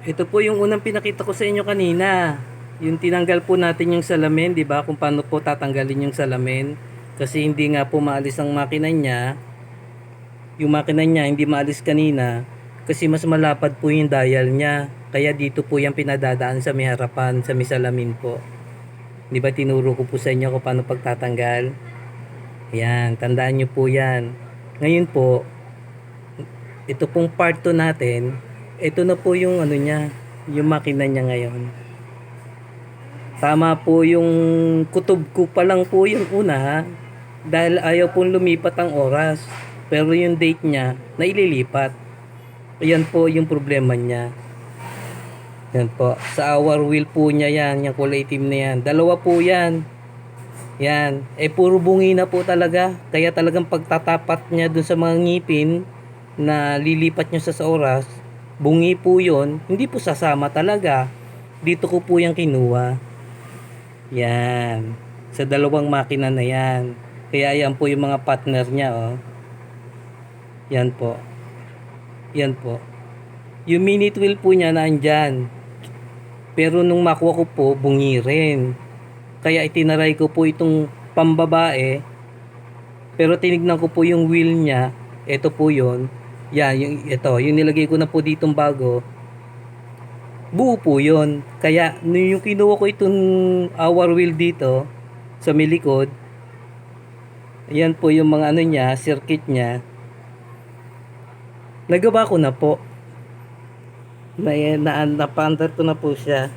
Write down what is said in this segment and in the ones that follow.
Ito po yung unang pinakita ko sa inyo kanina. Yung tinanggal po natin yung salamin, di ba? Kung paano po tatanggalin yung salamin. Kasi hindi nga po maalis ang makina niya. Yung makina niya hindi maalis kanina. Kasi mas malapad po yung dial niya. Kaya dito po yung pinadadaan sa may harapan, sa may salamin po. Di ba tinuro ko po sa inyo kung paano pagtatanggal? Yan, tandaan nyo po yan. Ngayon po, ito pong part 2 natin, ito na po yung ano niya, yung makina niya ngayon. Tama po yung kutob ko pa lang po yung una ha. Dahil ayaw pong lumipat ang oras. Pero yung date niya, naililipat. Ayan po yung problema niya. Yan po. Sa hour wheel po niya yan, yung kulay itim na yan. Dalawa po yan. Yan. Eh puro bungi na po talaga. Kaya talagang pagtatapat niya dun sa mga ngipin na lilipat niya sa, sa oras, bungi po yon hindi po sasama talaga. Dito ko po yung kinuha. Yan. Sa dalawang makina na yan. Kaya yan po yung mga partner niya, oh. Yan po. Yan po. Yung minute wheel po niya nandyan. Pero nung makuha ko po, bungi rin. Kaya itinaray ko po itong pambabae. Pero tinignan ko po yung wheel niya. Ito po yon Yan, yung, ito. Yung nilagay ko na po ditong bago. Buo po yon Kaya yung kinuha ko itong hour wheel dito sa may likod, Ayan po yung mga ano niya, circuit niya. Nagawa ko na po. Na, na, napaandar ko na po siya.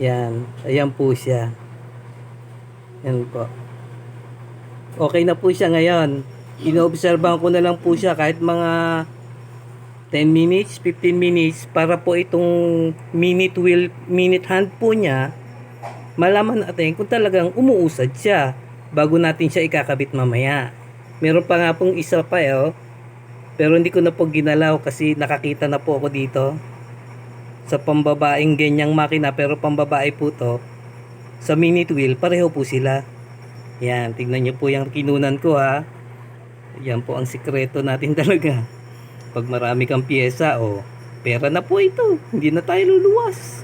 Yan. Ayan po siya. Yan po. Okay na po siya ngayon. Inoobserbahan ko na lang po siya kahit mga 10 minutes, 15 minutes para po itong minute wheel, minute hand po niya malaman natin kung talagang umuusad siya bago natin siya ikakabit mamaya. Meron pa nga pong isa pa eh, oh. Pero hindi ko na po ginalaw kasi nakakita na po ako dito. Sa pambabaeng ganyang makina pero pambabae po to. Sa minute wheel, pareho po sila. Yan, tignan nyo po yung kinunan ko ha. Yan po ang sikreto natin talaga. Pag marami kang pyesa, oh, pera na po ito. Hindi na tayo luluwas.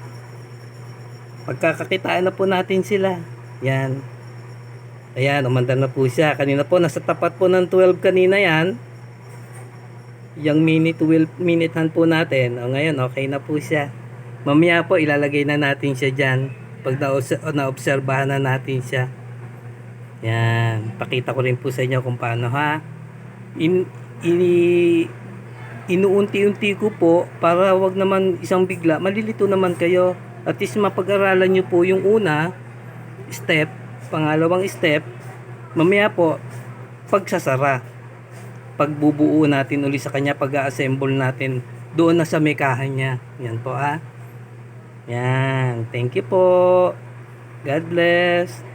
Pagkakakitaan na po natin sila. Yan. Ayan, umandar na po siya. Kanina po, nasa tapat po ng 12 kanina yan. Yung minute will, minute hand po natin. O ngayon, okay na po siya. Mamaya po, ilalagay na natin siya dyan. Pag na- naobserbahan na natin siya. Yan. Pakita ko rin po sa inyo kung paano ha. In, ini, inuunti-unti ko po para wag naman isang bigla. Malilito naman kayo. At least mapag-aralan nyo po yung una step, pangalawang step, mamaya po, pagsasara. Pagbubuo natin uli sa kanya, pag-assemble natin doon na sa mekahan niya. Yan po ah. Yan. Thank you po. God bless.